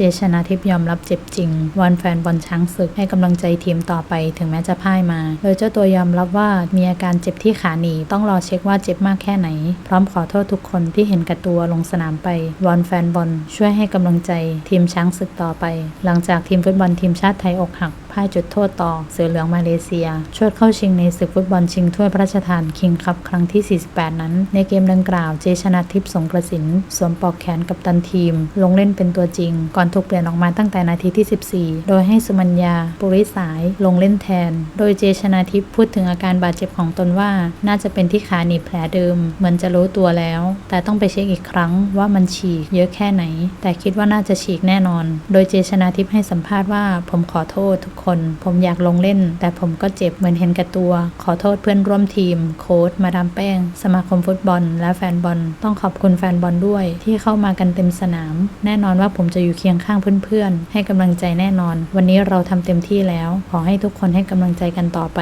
เจชนะทิพย์ยอมรับเจ็บจริงวอนแฟนบอลช้างศึกให้กำลังใจทีมต่อไปถึงแม้จะพ่ายมา โดยเจ้าตัวยอมรับว่ามีอาการเจ็บที่ขาหนีต้องรอเช็คว่าเจ็บมากแค่ไหน พร้อมขอโทษทุกคนที่เห็นกระตัวลงสนามไปวอนแฟนบอลช่วยให้กำลังใจทีมช้างศึกต่อไป หลังจากทีมฟุตบอลทีมชาติไทยอกหักพ่ายจุดโทษต่อเสือเหลืองมาเลเซียชวดเข้าชิงในศึกฟุตบอลชิงถ้วยพระราชทานคิงคัพครั้งที่ 48 นั้น ในเกมดังกล่าวเจชนาทิพย์สงกระสินสวมปลอกแขนกับตันทีม ลงเล่นเป็นตัวจริง ก่อนถูกเปลี่ยนออกมาตั้งแต่นาทีที่ 14 โดยให้สุมัญญาปุริสายลงเล่นแทน โดยเจชนาทิพย์พูดถึงอาการบาดเจ็บของตนว่า น่าจะเป็นที่ขาหนีบแผลเดิม เหมือนจะรู้ตัวแล้ว แต่ต้องไปเช็คอีกครั้งว่ามันฉีกเยอะแค่ไหน แต่คิดว่าน่าจะฉีกแน่นอน โดยเจชนาทิพย์ให้สัมภาษณ์ว่าผมขอโทษทุกคนผมอยากลงเล่น แต่ผมก็เจ็บเหมือนเห็นแก่ตัว ขอโทษเพื่อนร่วมทีม โค้ชมาดามแป้ง สมาคมฟุตบอล และแฟนบอล ต้องขอบคุณแฟนบอลด้วย ที่เข้ามากันเต็มสนาม แน่นอนว่าผมจะอยู่เคียงข้างเพื่อนๆ ให้กำลังใจแน่นอน วันนี้เราทำเต็มที่แล้ว ขอให้ทุกคนให้กำลังใจกันต่อไป